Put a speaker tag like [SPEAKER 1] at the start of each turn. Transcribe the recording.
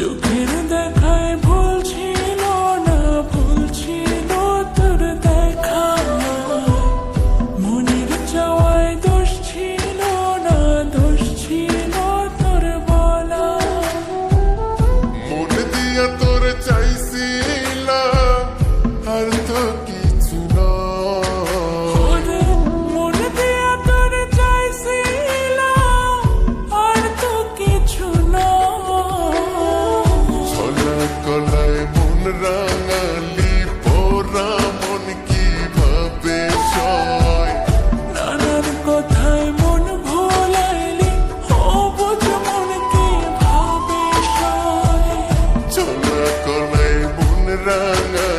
[SPEAKER 1] You're getting that করলাই মন রাঙা